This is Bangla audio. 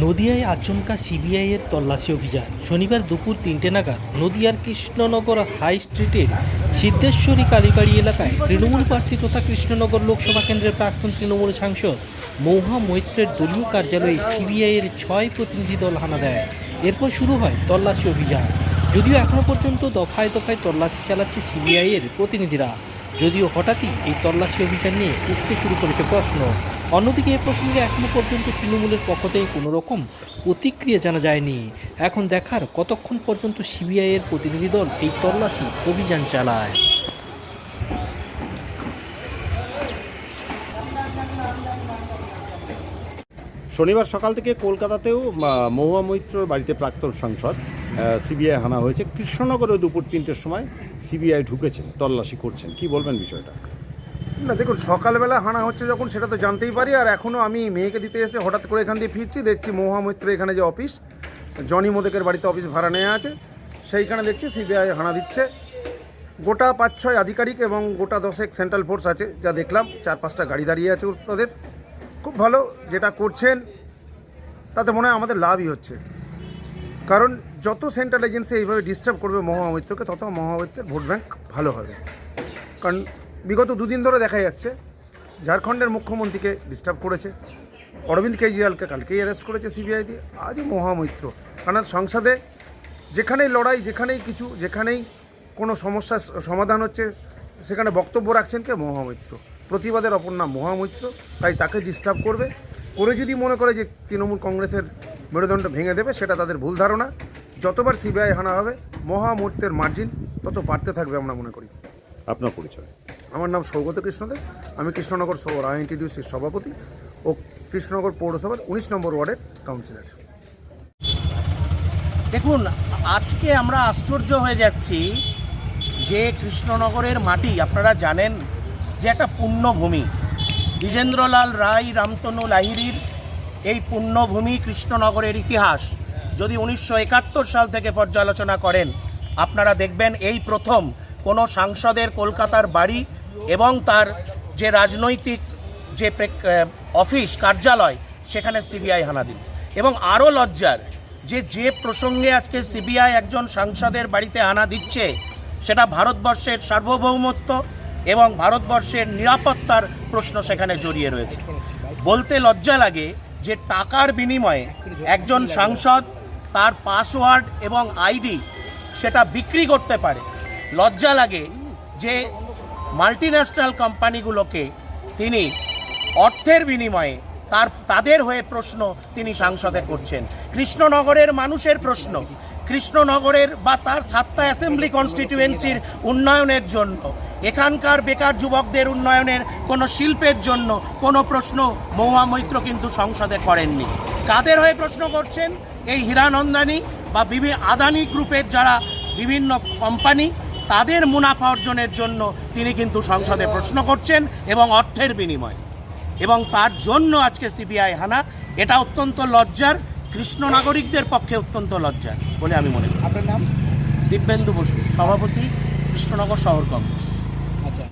নদিয়ায় আচমকা সিবিআইয়ের তল্লাশি অভিযান। শনিবার দুপুর তিনটে নাগাদ নদিয়ার কৃষ্ণনগর হাই স্ট্রিটের সিদ্ধেশ্বরী কালীবাড়ি এলাকায় তৃণমূল প্রার্থী তথা কৃষ্ণনগর লোকসভা কেন্দ্রের প্রাক্তন তৃণমূল সাংসদ মৌহা মৈত্রের দলীয় কার্যালয়ে সিবিআইয়ের ছয় প্রতিনিধি দল হানা দেয়। এরপর শুরু হয় তল্লাশি অভিযান। যদিও এখনও পর্যন্ত দফায় দফায় তল্লাশি চালাচ্ছে সিবিআইয়ের প্রতিনিধিরা। যদিও হঠাৎই এই তল্লাশি অভিযান নিয়ে উঠতে শুরু করেছে প্রশ্ন। অন্যদিকে এ প্রসঙ্গে এখনও পর্যন্ত তৃণমূলের পক্ষ থেকে কোনো রকম প্রতিক্রিয়া জানা যায়নি। এখন দেখার কতক্ষণ পর্যন্ত সিবিআইয়ের প্রতিনিধি দল এই তল্লাশি অভিযান চালায়। শনিবার সকাল থেকে কলকাতাতেও মহুয়া মৈত্রর বাড়িতে প্রাক্তন সাংসদ সিবিআই হানা হয়েছে। কৃষ্ণনগরে দুপুর তিনটের সময় সিবিআই ঢুকেছেন, তল্লাশি করছেন। কি বলবেন বিষয়টা? না, দেখুন, সকালবেলা হানা হচ্ছে যখন, সেটা তো জানতেই পারি। আর এখনও আমি মেয়েকে দিতে এসে হঠাৎ করে এখান দিয়ে ফিরছি, দেখছি মহুয়া মৈত্র এখানে যে অফিস, জনি মোদকের বাড়িতে অফিস ভাড়া নেওয়া আছে, সেইখানে দেখছি সিবিআই হানা দিচ্ছে। গোটা পাঁচ ছয় আধিকারিক এবং গোটা দশেক সেন্ট্রাল ফোর্স আছে, যা দেখলাম চার পাঁচটা গাড়ি দাঁড়িয়ে আছে তাদের খুব ভালো যেটা করছেন, তাতে মনে হয় আমাদের লাভই হচ্ছে। কারণ যত সেন্ট্রাল এজেন্সি এইভাবে ডিস্টার্ব করবে মহামৈত্রকে তত মহামৈত্রের ভোট ব্যাঙ্ক ভালো হবে। কারণ বিগত দুদিন ধরে দেখা যাচ্ছে, ঝাড়খণ্ডের মুখ্যমন্ত্রীকে ডিস্টার্ব করেছে, অরবিন্দ কেজরিওয়ালকে কালকেই অ্যারেস্ট করেছে সিবিআই দিয়ে আজই মহামৈত্র কারণ সংসদে যেখানেই লড়াই, যেখানেই কিছু, যেখানেই কোনো সমস্যার সমাধান হচ্ছে, সেখানে বক্তব্য রাখছেন কে মহামৈত্র প্রতিবাদের অপর নাম মহামৈত্র তাই তাকে ডিস্টার্ব করবে। করে যদি মনে করে যে তৃণমূল কংগ্রেসের মেরুদণ্ড ভেঙে দেবে সেটা তাদের ভুল ধারণা। যতবার সিবিআই হানা হবে মহামৈত্রের মার্জিন তত বাড়তে থাকবে আমরা মনে করি। আপনার পরিচয়? আমার নাম সৌগত কৃষ্ণদেব আমি কৃষ্ণনগর রায় ইনস্টিটিউটের সভাপতি ও কৃষ্ণনগর পৌরসভার উনিশ নম্বর ওয়ার্ডের কাউন্সিলর দেখুন আজকে আমরা আশ্চর্য হয়ে যাচ্ছি যে কৃষ্ণনগরের মাটি আপনারা জানেন যে একটা পুণ্যভূমি। দ্বিজেন্দ্রলাল রায়, রামতনু লাহিড়ির এই পুণ্যভূমি কৃষ্ণনগরের ইতিহাস। যদি উনিশশো একাত্তর সাল থেকে পর্যালোচনা করেন, আপনারা দেখবেন এই প্রথম কোনো সাংসদের কলকাতার বাড়ি এবং তার যে রাজনৈতিক যে অফিস, কার্যালয়, সেখানে সিবিআই হানা দিল। এবং আরও লজ্জার যে যে প্রসঙ্গে আজকে সিবিআই একজন সাংসদের বাড়িতে হানা দিচ্ছে, সেটা ভারতবর্ষের সার্বভৌমত্ব এবং ভারতবর্ষের নিরাপত্তার প্রশ্ন সেখানে জড়িয়ে রয়েছে। বলতে লজ্জা লাগে যে টাকার বিনিময়ে একজন সাংসদ তার পাসওয়ার্ড এবং আইডি সেটা বিক্রি করতে পারে। লজ্জা লাগে যে মাল্টিন্যাশনাল কোম্পানিগুলোকে তিনি অর্থের বিনিময়ে তার, তাদের হয়ে প্রশ্ন তিনি সাংসদে করছেন। কৃষ্ণনগরের মানুষের প্রশ্ন, কৃষ্ণনগরের বা তার সাতটা অ্যাসেম্বলি কনস্টিটিউয়েন্সির উন্নয়নের জন্য এখানকার বেকার যুবকদের উন্নয়নের কোনো শিল্পের জন্য কোনো প্রশ্ন মহুয়া মৈত্র কিন্তু সংসদে করেননি। কাদের হয়ে প্রশ্ন করছেন? এই হীরানন্দানী বা বিভিন্ন আদানি গ্রুপের যারা বিভিন্ন কোম্পানি তাদের মুনাফা অর্জনের জন্য তিনি কিন্তু সংসদে প্রশ্ন করছেন এবং অর্থের বিনিময়ে। এবং তার জন্য আজকে সিবিআই হানা এটা অত্যন্ত লজ্জার কৃষ্ণ নাগরিকদের পক্ষে অত্যন্ত লজ্জার বলে আমি মনে করি। আপনার নাম? দিব্যেন্দু বসু সভাপতি কৃষ্ণনগর শহর কংগ্রেস।